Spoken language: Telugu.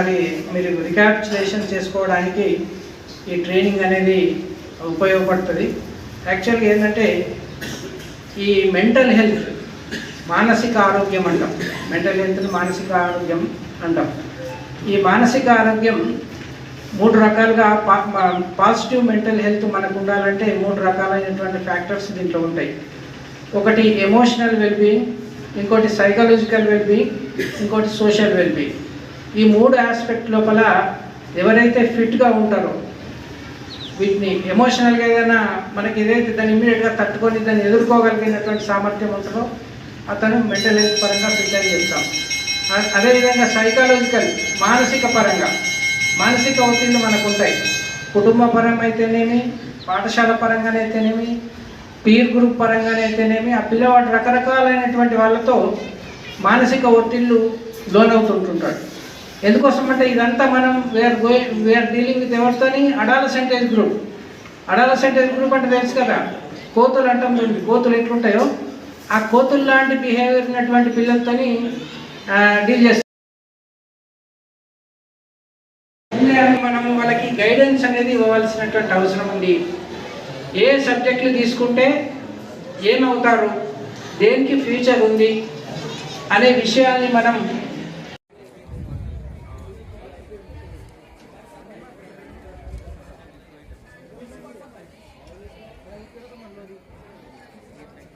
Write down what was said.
అది మీరు రికాప్చులేషన్ చేసుకోవడానికి ఈ ట్రైనింగ్ అనేది ఉపయోగపడుతుంది. యాక్చువల్గా ఏంటంటే ఈ మెంటల్ హెల్త్ మానసిక ఆరోగ్యం అంటాం. మెంటల్ హెల్త్ మానసిక ఆరోగ్యం అంటాం. ఈ మానసిక ఆరోగ్యం మూడు రకాలుగా పాజిటివ్ మెంటల్ హెల్త్ మనకు ఉండాలంటే మూడు రకాలైనటువంటి ఫ్యాక్టర్స్ దీంట్లో ఉంటాయి. ఒకటి ఎమోషనల్ వెల్బీయింగ్ ఇంకోటి సైకలాజికల్ వెల్బీయింగ్ ఇంకోటి సోషల్ వెల్బీయింగ్ ఈ మూడు ఆస్పెక్ట్ లోపల ఎవరైతే ఫిట్గా ఉంటారో వీటిని ఎమోషనల్గా ఏదైనా మనకి ఏదైతే దాన్ని ఇమీడియట్గా తట్టుకొని దాన్ని ఎదుర్కోగలిగినటువంటి సామర్థ్యం ఉంటుందో అతను మెంటల్ హెల్త్ పరంగా ఫిట్ అని చెప్తాం. అదేవిధంగా సైకాలజికల్ మానసిక పరంగా. మానసిక ఒత్తిళ్ళు మనకు ఉంటాయి కుటుంబ పరం అయితేనేమి పాఠశాల పరంగానైతేనేమి పీర్ గ్రూప్ పరంగానైతేనేమి ఆ పిల్లవాడు రకరకాలైనటువంటి వాళ్ళతో మానసిక ఒత్తిళ్ళు లోనవుతుంటుంటాడు. ఎందుకోసం అంటే ఇదంతా మనం we're going we're dealing with ఎవరితోని? Adolescent age group adolescent age group అంటే తెలుసు కదా? కోతులు అంటాం చూడండి. కోతులు ఎట్లుంటాయో? ఆ కోతులు లాంటి బిహేవియర్ ఉన్నటువంటి పిల్లలతోని డీల్ చేస్తాం. మనము వాళ్ళకి గైడెన్స్ అనేది ఇవ్వవలసినటువంటి అవసరం ఉంది. ఏ సబ్జెక్టులు తీసుకుంటే ఏమవుతారు? దేనికి ఫ్యూచర్ ఉంది? అనే విషయాన్ని మనం